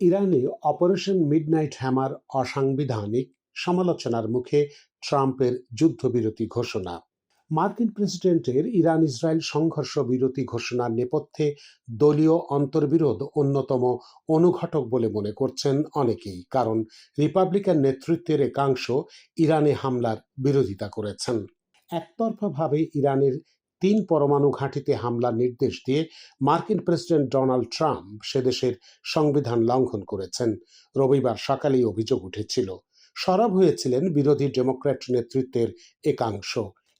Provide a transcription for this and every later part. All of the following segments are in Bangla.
ইরানে অপারেশন মিডনাইট হ্যামার অসাংবিধানিক সমালোচনার মুখে ট্রাম্পের যুদ্ধবিরতি ঘোষণা। মার্কিন প্রেসিডেন্টের ইরান ইসরায়েল সংঘর্ষ বিরতি ঘোষণার নেপথ্যে দলীয় অন্তর্বিরোধ অন্যতম অনুঘটক বলে মনে করছেন অনেকেই, কারণ রিপাবলিকান নেতৃত্বের একাংশ ইরানে হামলার বিরোধিতা করেছেন। একতরফাভাবে ইরানের তিন পরমাণু ঘাঁটিতে হামলার নির্দেশ দিয়ে মার্কিন প্রেসিডেন্ট ডোনাল্ড ট্রাম্প সে দেশের সংবিধান লঙ্ঘন করেছেন। রবিবার সকালেই অভিযোগ উঠেছিল। সরব হয়েছিলেন বিরোধী ডেমোক্র্যাট নেতৃত্বের একাংশ।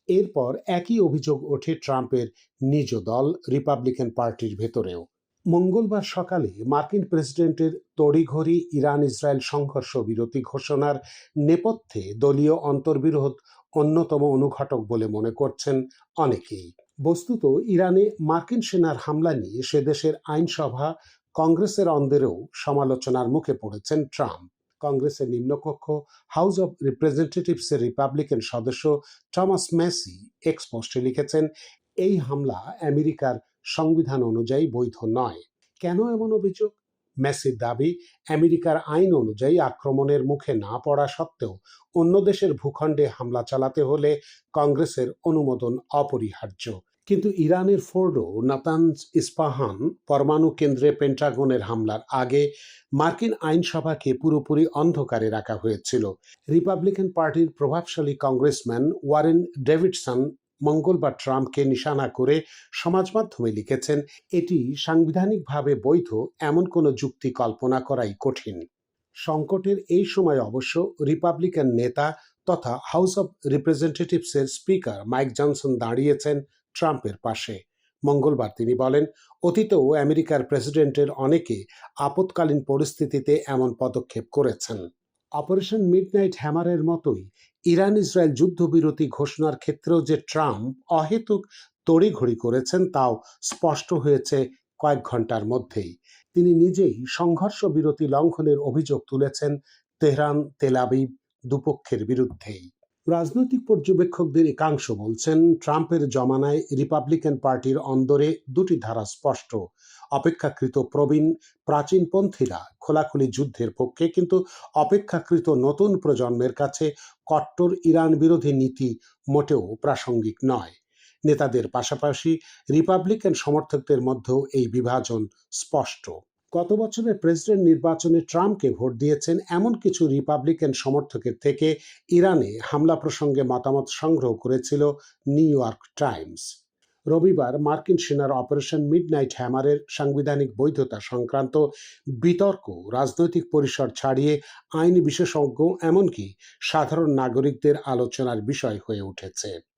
এরপর একই অভিযোগ ওঠে ট্রাম্পের নিজ দল, রিপাবলিকান পার্টির ভেতরেও। মঙ্গলবার সকালে মার্কিন প্রেসিডেন্টের তড়িঘড়ি ইরান ইসরায়েল সংঘর্ষ বিরতি ঘোষণার নেপথ্যে দলীয় অন্তর্বিরোধ অন্যতম অনুঘটক বলে মনে করছেন অনেকেই। বস্তুত, ইরানে মার্কিন সেনার হামলা নিয়ে সে দেশের আইনসভা কংগ্রেসের অন্দরেও সমালোচনার মুখে পড়েছেন ট্রাম্প। কংগ্রেসের নিম্নকক্ষ হাউস অব রিপ্রেজেন্টেটিভসের রিপাবলিকান সদস্য টমাস মেসি এক্স পোস্টে লিখেছেন, এই হামলা আমেরিকার সংবিধান অনুযায়ী বৈধ নয়। কেন এমন অভিযোগ? মেসির দাবি, আমেরিকার আইন অনুযায়ী আক্রমণের মুখে না পড়া সত্ত্বেও অন্য দেশের ভূখণ্ডে হামলা চালাতে হলে কংগ্রেসের অনুমোদন অপরিহার্য। কিন্তু ইরানের ফোর্ডো নাতানজ ইস্পাহান পরমাণু কেন্দ্রে পেন্টাগনের হামলার আগে মার্কিন আইনসভাকে পুরোপুরি অন্ধকারে রাখা হয়েছিল। রিপাবলিকান পার্টির প্রভাবশালী কংগ্রেসম্যান ওয়ারেন ডেভিডসন মঙ্গলবার ট্রাম্পকে নিশানা করে সমাজ মাধ্যমে লিখেছেন, এটি সাংবিধানিকভাবে বৈধ, এমন কোনো যুক্তি কল্পনা করাই কঠিন। সংকটের এই সময় অবশ্য রিপাবলিকান নেতা তথা হাউস অব রিপ্রেজেন্টেটিভসের স্পিকার মাইক জনসন দাঁড়িয়েছেন ট্রাম্পের পাশে। মঙ্গলবার তিনি বলেন, অতীতেও আমেরিকার প্রেসিডেন্টের অনেকে আপৎকালীন পরিস্থিতিতে এমন পদক্ষেপ করেছেন। অপারেশন মিডনাইট হ্যামারের মতোই ইরান ইসরায়েল যুদ্ধবিরতি ঘোষণার ক্ষেত্রেও যে ট্রাম্প অহেতুক তড়িঘড়ি করেছেন তাও স্পষ্ট হয়েছে কয়েক ঘণ্টার মধ্যেই। তিনি নিজেই সংঘর্ষ বিরতি লঙ্ঘনের অভিযোগ তুলেছেন তেহরান তেলাবিব দুপক্ষের বিরুদ্ধেই। রাজনৈতিক পর্যবেক্ষকদের একাংশ বলছেন, ট্রাম্পের জমানায় রিপাবলিকান পার্টির অন্দরে দুটি ধারা স্পষ্ট। অপেক্ষাকৃত প্রবীণ প্রাচীনপন্থীরা খোলাখুলি যুদ্ধের পক্ষে, কিন্তু অপেক্ষাকৃত নতুন প্রজন্মের কাছে কট্টর ইরান বিরোধী নীতি মোটেও প্রাসঙ্গিক নয়। নেতাদের পাশাপাশি রিপাবলিকান সমর্থকদের মধ্যেও এই বিভাজন স্পষ্ট। গত বছরের প্রেসিডেন্ট নির্বাচনে ট্রাম্পকে ভোট দিয়েছেন এমন কিছু রিপাবলিকান সমর্থকের থেকে ইরানে হামলা প্রসঙ্গে মতামত সংগ্রহ করেছিল নিউ ইয়র্ক টাইমস। রবিবার মার্কিন সেনার অপারেশন মিডনাইট হ্যামারের সাংবিধানিক বৈধতা সংক্রান্ত বিতর্ক রাজনৈতিক পরিসর ছাড়িয়ে আইন বিশেষজ্ঞ, এমনকি সাধারণ নাগরিকদের আলোচনার বিষয় হয়ে উঠেছে।